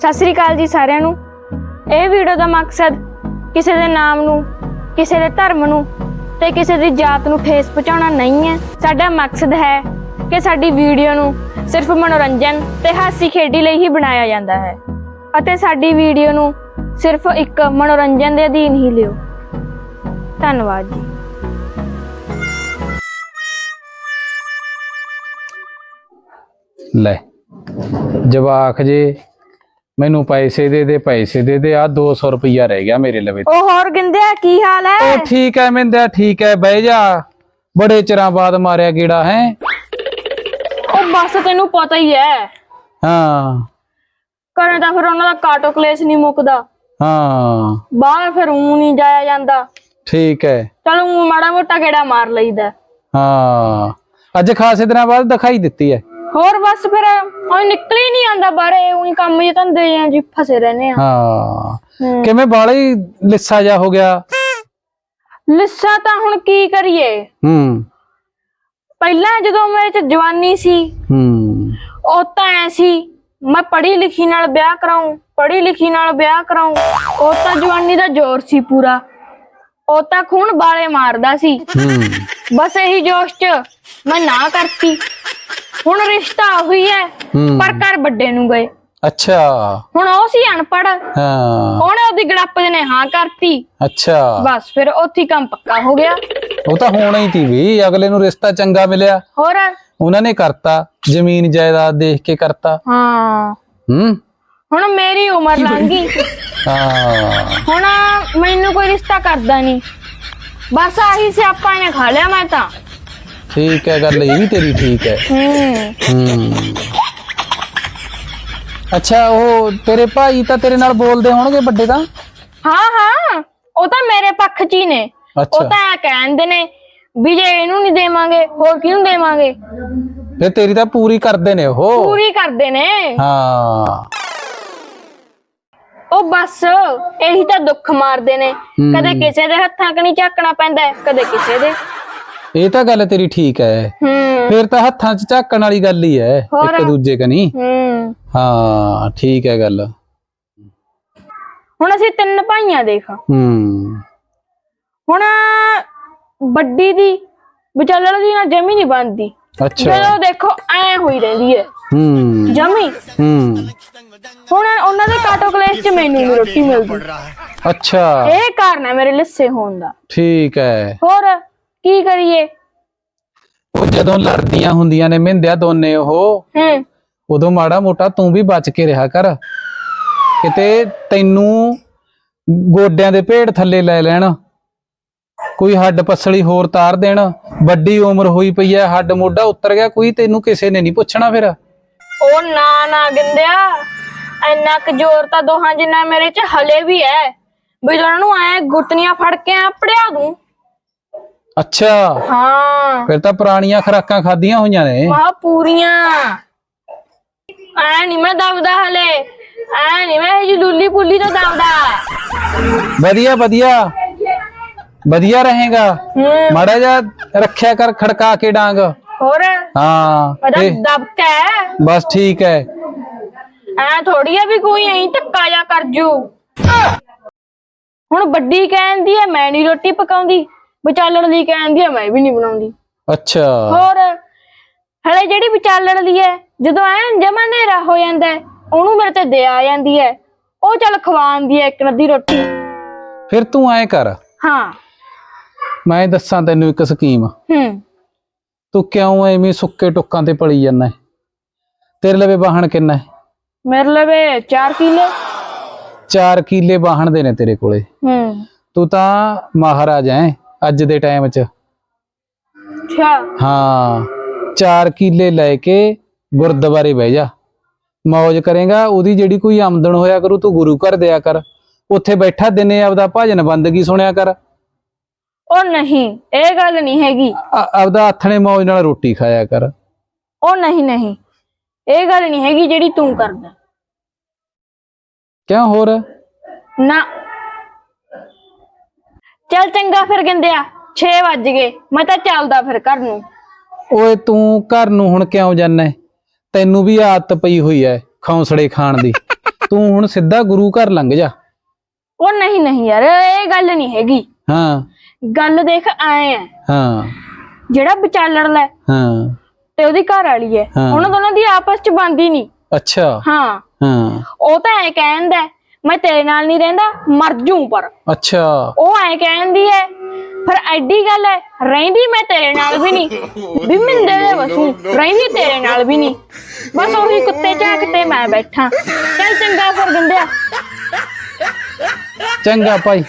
ਸਤਿ ਸ੍ਰੀ ਅਕਾਲ ਜੀ ਸਾਰਿਆਂ ਨੂੰ। ਇਹ ਵੀਡੀਓ ਦਾ ਮਕਸਦ ਕਿਸੇ ਦੇ ਨਾਮ ਨੂੰ, ਕਿਸੇ ਦੇ ਧਰਮ ਨੂੰ ਤੇ ਕਿਸੇ ਦੀ ਜਾਤ ਨੂੰ ਠੇਸ ਪਹੁੰਚਾਉਣਾ ਨਹੀਂ ਹੈ। ਸਾਡਾ ਮਕਸਦ ਹੈ ਕਿ ਸਾਡੀ ਵੀਡੀਓ ਨੂੰ ਸਿਰਫ ਮਨੋਰੰਜਨ ਤੇ ਹਾਸੀ ਖੇਡੀ ਲਈ ਹੀ ਬਣਾਇਆ ਜਾਂਦਾ ਹੈ ਅਤੇ ਸਾਡੀ ਵੀਡੀਓ ਨੂੰ ਸਿਰਫ ਇੱਕ ਮਨੋਰੰਜਨ ਦੇ ਅਧੀਨ ਹੀ ਲਿਓ। ਧੰਨਵਾਦ ਜੀ। ਲੈ ਜਵਾਖ ਜੇ ਮੈਨੂੰ ਪੈਸੇ ਦੇ ਦੇ ਪੈਸੇ ਦੇ ਦੇ ਆ 200 ਰੁਪਈਆ ਰਹਿ ਗਿਆ ਮੇਰੇ ਲਵੇ ਉਹ ਹੋਰ ਗਿੰਦਿਆ ਕੀ ਹਾਲ ਹੈ? ਉਹ ਠੀਕ ਹੈ ਮਿੰਦਿਆ ਠੀਕ ਹੈ ਬਹਿ ਜਾ। ਬੜੇ ਚਿਰਾਂ ਬਾਅਦ ਮਾਰਿਆ ਗੇੜਾ ਹੈ? ਉਹ ਬਸ ਤੈਨੂੰ ਪਤਾ ਹੀ ਹੈ। ਹਾਂ। ਘਰੇ ਤਾਂ ਫਿਰ ਉਹਨਾਂ ਦਾ ਕਾਟੋ ਕਲੇਸ਼ ਨਹੀਂ ਮੁੱਕਦਾ। ਹਾਂ। ਬਾਹਰ ਫਿਰ ਊਂ ਨਹੀਂ ਜਾਇਆ ਜਾਂਦਾ। ਠੀਕ ਹੈ। ਚਲ ਊਂ ਮਾੜਾ ਮੋਟਾ ਗੇੜਾ ਮਾਰ ਲਈਦਾ। ਹਾਂ। ਅੱਜ ਖਾਸੇ ਦਿਨਾਂ ਬਾਅਦ ਦਿਖਾਈ ਦਿੱਤੀ ਹੈ। ਹੋਰ ਬਸ ਫਿਰ ਉਹ ਨਿਕਲ ਹੀ ਨਹੀਂ ਆਂਦਾ ਬਾਹਰੇ ਉਹੀ ਕੰਮ ਜੇ ਧੰਦੇ ਜਾਂ ਜੀ ਫਸੇ ਰਹਿੰਦੇ ਆ। ਹਾਂ। ਹੂੰ। ਕਿਵੇਂ ਬਾਲੀ ਲਿੱਸਾ ਜਾ ਹੋ ਗਿਆ? ਲਿੱਸਾ ਤਾਂ ਹੁਣ ਕੀ ਕਰੀਏ? ਹੂੰ। ਪਹਿਲਾਂ ਜਦੋਂ ਮੇਰੇ ਚ ਜਵਾਨੀ ਸੀ ਹੂੰ। ਉਹ ਤਾਂ ਐ ਸੀ ਮੈਂ ਪੜ੍ਹੀ ਲਿਖੀ ਨਾਲ ਵਿਆਹ ਕਰਾਉਂ ਪੜ੍ਹੀ ਲਿਖੀ ਨਾਲ ਵਿਆਹ ਕਰਾਉਂ ਉਹ ਤਾਂ ਜਵਾਨੀ ਦਾ ਜ਼ੋਰ ਸੀ ਪੂਰਾ। ਉਹ ਤਾਂ ਖੂਨ ਬਾਲੇ ਮਾਰਦਾ ਸੀ। ਹੂੰ। ਬਸ ਇਹੀ ਜੋਸ਼ ਚ ਮੈਂ ਨਾ ਕਰਤੀ। ਹੁਣ ਰਿਸ਼ਤਾ ਹੋਈ ਹੈ ਹੂੰ। ਪਰ ਘਰ ਵੱਡੇ ਨੂੰ ਗਏ। ਅੱਛਾ। ਹੁਣ ਉਹ ਸੀ ਅਨਪੜ ਹਾਂ। ਉਹਨੇ ਉਹਦੀ ਗੜੱਪ ਨੇ ਹਾਂ ਕਰਤੀ। ਅੱਛਾ। ਬਸ ਫਿਰ ਉੱਥੇ ਹੀ ਕੰਮ ਪੱਕਾ ਹੋ ਗਿਆ। ਉਹ ਤਾਂ ਹੋਣਾ ਹੀ ਸੀ ਵੀ ਅਗਲੇ ਨੂੰ ਰਿਸ਼ਤਾ ਚੰਗਾ ਮਿਲਿਆ। ਹੋਰ? ਉਹਨਾਂ ਨੇ ਕਰਤਾ ਜ਼ਮੀਨ ਜਾਇਦਾਦ ਦੇਖ ਕੇ ਕਰਤਾ। ਹਾਂ। ਹੂੰ। ਹੁਣ ਮੇਰੀ ਉਮਰ ਲੰਘ ਗਈ। ਹਾਂ। ਹੁਣ ਮੈਨੂੰ ਕੋਈ ਰਿਸ਼ਤਾ ਕਰਦਾ ਨਹੀਂ। ਬਸ ਆਹੀ ਸਿਆਪਾ ਨੇ ਖਾ ਲਿਆ ਮੈਂ ਤਾਂ। ਠੀਕ ਹੈ ਗੱਲ ਇਹ ਵੀ ਤੇਰੀ ਠੀਕ ਹੈ। ਹੂੰ। ਹੂੰ। ਅੱਛਾ ਉਹ ਤੇਰੇ ਭਾਈ ਤਾਂ ਤੇਰੇ ਨਾਲ ਬੋਲਦੇ ਹੋਣਗੇ ਵੱਡੇ ਤਾਂ? ਹਾਂ ਹਾਂ ਉਹ ਤਾਂ ਮੇਰੇ ਪੱਖ 'ਚ ਹੀ ਨੇ। ਉਹ ਅੱਛਾ। ਤਾਂ ਐਂ ਕਹਿੰਦੇ ਨੇ ਵੀ ਜੇ ਇਹਨੂੰ ਨਹੀਂ ਦੇਵਾਂਗੇ ਹੋਰ ਕਿਹਨੂੰ ਦੇਵਾਂਗੇ? ਫਿਰ ਤੇਰੀ ਤਾਂ ਪੂਰੀ ਕਰਦੇ ਨੇ ਉਹ। ਪੂਰੀ ਕਰਦੇ ਨੇ। ਹਾਂ। ਉਹ ਬਸ ਇਹੀ ਤਾਂ ਦੁੱਖ ਮਾਰਦੇ ਨੇ। ਕਦੇ ਕਿਸੇ ਦੇ ਹੱਥਾਂ ਕਣੀ ਝਾਕਣਾ ਪੈਂਦਾ ਹੈ, ਕਦੇ ਕਿਸੇ ਦੇ। ਇਹ ਤਾਂ ਗੱਲ ਤੇਰੀ ਠੀਕ ਹੈ ਹੂੰ। ਫਿਰ ਤਾਂ ਹੱਥਾਂ 'ਚ ਝਾਕਣ ਵਾਲੀ ਗੱਲ ਹੀ ਹੈ ਹੋਰ? ਇੱਕ ਦੂਜੇ ਕਨੀ। ਹੂੰ। ਹਾਂ ਠੀਕ ਹੈ ਗੱਲ। ਹੁਣ ਅਸੀਂ ਤਿੰਨ ਭਾਈਆਂ ਦੇਖ। ਹੂੰ। ਹੁਣ ਵੱਡੀ ਦੀ ਵਿਚਾਲਣ ਦੀ ਨਾ ਜਮੀ ਨਹੀਂ ਬਣਦੀ। ਅੱਛਾ। ਜਦੋਂ ਦੇਖੋ ਐ ਹੋਈ ਰਹਿੰਦੀ ਹੈ ਹੂੰ। ਜਮੀ। ਹੂੰ। ਹੁਣ ਉਹਨਾਂ ਦੇ ਕਾਟੋ ਕਲੇਸ਼ ਚ ਮੈਨੂੰ ਨੀ ਰੋਟੀ ਮਿਲਦੀ। ਅੱਛਾ। ਇਹ ਕਾਰਨ ਹੈ ਮੇਰੇ ਲਿੱਸੇ ਹੋਣ ਦਾ। ਠੀਕ ਹੈ ਹੋਰ ਕੀ ਕਰੀਏ? ਉਹ ਜਦੋਂ ਲੜਦੀਆਂ ਹੁੰਦੀਆਂ ਨੇ ਮਿੰਦਿਆ ਦੋਨੇ ਉਹ ਹੂੰ। ਉਦੋਂ ਮਾੜਾ ਮੋਟਾ ਤੂੰ ਵੀ ਬਚ ਕੇ ਰਿਹਾ ਕਰ। ਕਿਤੇ ਤੈਨੂੰ ਗੋਡਿਆਂ ਦੇ ਭੇਡ ਥੱਲੇ ਲੈ ਲੈਣ ਕੋਈ ਹੱਡ ਪਸਲੀ ਹੋਰ ਤਾਰ ਦੇਣ ਵੱਡੀ ਉਮਰ ਹੋਈ ਪਈ ਐ ਹੱਡ ਮੋਢਾ ਉਤਰ ਗਿਆ ਕੋਈ ਤੈਨੂੰ ਕਿਸੇ ਨੇ ਨਹੀਂ ਪੁੱਛਣਾ ਫਿਰ। ਉਹ ਨਾ ਨਾ ਗਿੰਦਿਆ ਇੰਨਾ ਕੁ ਜ਼ੋਰ ਤਾਂ ਦੋਹਾਂ ਜਿੰਨਾ ਮੇਰੇ ਚ ਹਲੇ ਵੀ ਹੈ ਵੀ ਉਹਨਾਂ ਨੂੰ ਐ ਗੁੱਟਨੀਆਂ ਫੜ ਕੇ ਐ ਪੜਿਆ ਦੂੰ। ਅੱਛਾ। ਹਾਂ। ਫਿਰ ਤਾਂ ਪੁਰਾਣੀਆਂ ਖਰਾਕਾਂ ਖਾਧੀਆਂ ਹੋਈਆਂ ਨੇ। ਮਹਾ ਪੂਰੀਆਂ। ਐ ਨਹੀਂ ਮੈਂ ਦਬਦਾ ਹਲੇ। ਐ ਨਹੀਂ ਮੈਂ ਜੀ ਲੁੱਲੀ ਪੁੱਲੀ ਤੋਂ ਦਬਦਾ। ਵਧੀਆ ਵਧੀਆ। ਵਧੀਆ ਰਹੇਗਾ। ਹੂੰ। ਮਾੜਾ ਜਿਹਾ ਰੱਖਿਆ ਕਰ ਖੜਕਾ ਕੇ ਡਾਂਗ। ਹੋਰ? ਹਾਂ ਇਹ ਦਬਕਾ ਹੈ। ਬਸ ਠੀਕ ਹੈ। ਐ ਥੋੜੀ ਆ ਵੀ ਕੋਈ ਐਂ ਧੱਕਾ ਜਾ ਕਰ ਜੂ। ਹੁਣ ਵੱਡੀ ਕਹਿੰਦੀ ਐ ਮੈਂ ਨਹੀਂ ਰੋਟੀ ਪਕਾਉਂਦੀ। ਵਿਚਾਲਣ ਦੀ ਕਹਿੰਦੀ ਐ ਮੈਂ ਵੀ ਨਹੀਂ ਬਣਾਉਂਦੀ। ਅੱਛਾ। ਹੋਰ ਹਲੇ ਜਿਹੜੀ ਵਿਚਾਲਣ ਦੀ ਐ ਜਦੋਂ ਐ ਜਮਾ ਹਨੇਰਾ ਹੋ ਜਾਂਦਾ ਹੈ, ਉਹਨੂੰ ਮੇਰੇ ਤੇ ਦੇ ਆ ਜਾਂਦੀ ਐ। ਉਹ ਚੱਲ ਖਵਾਉਂਦੀ ਐ ਇੱਕ ਨਦੀ ਰੋਟੀ। ਫਿਰ ਤੂੰ ਐ ਕਰ। ਹਾਂ। ਮੈਂ ਦੱਸਾਂ ਤੈਨੂੰ ਇੱਕ ਸਕੀਮ। ਹੂੰ। ਤੂੰ ਕਿਉਂ ਐਵੇਂ ਸੁੱਕੇ ਟੁੱਕਾਂ ਤੇ ਪਲੀ ਜਾਂਦਾ ਹੈ? ਤੇਰੇ ਲਵੇ ਵਾਹਣ ਕਿੰਨਾ ਹੈ ਮੇਰੇ ਲਵੇ 4 ਕਿਲੇ। 4 ਕਿੱਲੇ ਵਾਹਣ ਦੇ ਨੇ ਤੇਰੇ ਕੋਲੇ। ਹੂੰ। ਤੂੰ ਤਾਂ ਮਹਾਰਾਜ ਐ। ਅੱਜ ਦੇ ਟਾਈਮ 'ਚ। ਅੱਛਾ। ਹਾਂ 4 ਕਿੱਲੇ ਲੈ ਕੇ ਗੁਰਦੁਆਰੇ ਬਹਿ ਜਾ। ਮौज ਕਰੇਗਾ ਉਹਦੀ ਜਿਹੜੀ ਕੋਈ ਆਮਦਨ ਹੋਇਆ ਕਰੂ ਤੂੰ ਗੁਰੂ ਘਰ ਦਿਆ ਕਰ। ਉੱਥੇ ਬੈਠਾ ਦਿਨੇ ਆਪਦਾ ਭਜਨ ਬੰਦਗੀ ਸੁਣਿਆ ਕਰ। ਉਹ ਨਹੀਂ ਇਹ ਗੱਲ ਨਹੀਂ ਹੈਗੀ। ਆ- ਆਪਦਾ ਆਥਣੇ ਮौज ਨਾਲ ਰੋਟੀ ਖਾਇਆ ਕਰ। ਉਹ ਨਹੀਂ ਨਹੀਂ ਇਹ ਗੱਲ ਨਹੀਂ ਹੈਗੀ ਜਿਹੜੀ ਤੂੰ ਕਰਦਾ। ਕਿਉਂ ਹੋਰ? ਨਾ ਚੱਲ ਚੰਗਾ ਫਿਰ ਗਿੰਦਿਆ 6 ਵੱਜ ਗਏ ਮੈਂ ਤਾਂ ਚੱਲਦਾ ਫਿਰ ਘਰ ਨੂੰ। ਓਏ ਤੂੰ ਘਰ ਨੂੰ ਹੁਣ ਕਿਉਂ ਜਾਣਾ ਤੈਨੂੰ ਵੀ ਆਦਤ ਪਈ ਹੋਈ ਐ ਖੌਂਸੜੇ ਖਾਣ ਦੀ। ਤੂੰ ਹੁਣ ਸਿੱਧਾ ਗੁਰੂ ਘਰ ਲੰਘ ਜਾ। ਉਹ ਨਹੀਂ ਨਹੀਂ ਯਾਰ ਇਹ ਗੱਲ ਨਹੀਂ ਹੈਗੀ। ਹਾਂ। ਗੱਲ ਦੇਖ ਆਏ ਆ ਹਾਂ। ਜਿਹੜਾ ਵਿਚਾਲਣ ਲੈ ਹਾਂ। ਤੇ ਉਹਦੀ ਘਰ ਵਾਲੀ ਹੈ ਹਾਂ। ਉਹਨਾਂ ਦੋਨਾਂ ਦੀ ਆਪਸ ਚ ਬਣਦੀ ਨਹੀਂ। ਅੱਛਾ। ਹਾਂ। ਹਾਂ। ਉਹ ਤਾਂ ਐ ਕਹਿੰਦਾ ਹੈ, ਮੈਂ ਤੇਰੇ ਨਾਲ ਨਹੀਂ ਰਹਿੰਦਾ ਮਰ ਜੂ ਪਰ। ਅੱਛਾ। ਉਹ ਐ ਕਹਿੰਦੀ ਹੈ ਫਿਰ ਐਡੀ ਗੱਲ ਹੈ ਰਹਿੰਦੀ ਮੈਂ ਤੇਰੇ ਨਾਲ ਵੀ ਨਹੀਂ। ਵੀ ਮਿੰਦੇ ਦੇ ਵਸੂ ਰਹਿੰਦੀ ਤੇਰੇ ਨਾਲ ਵੀ ਨਹੀਂ। ਬਸ ਉਹੀ ਕੁੱਤੇ ਝਾਕਤੇ ਮੈਂ ਬੈਠਾ। ਚੱਲ ਚੰਗਾ ਫਿਰ ਗੰਦਿਆ ਚੰਗਾ ਭਾਈ।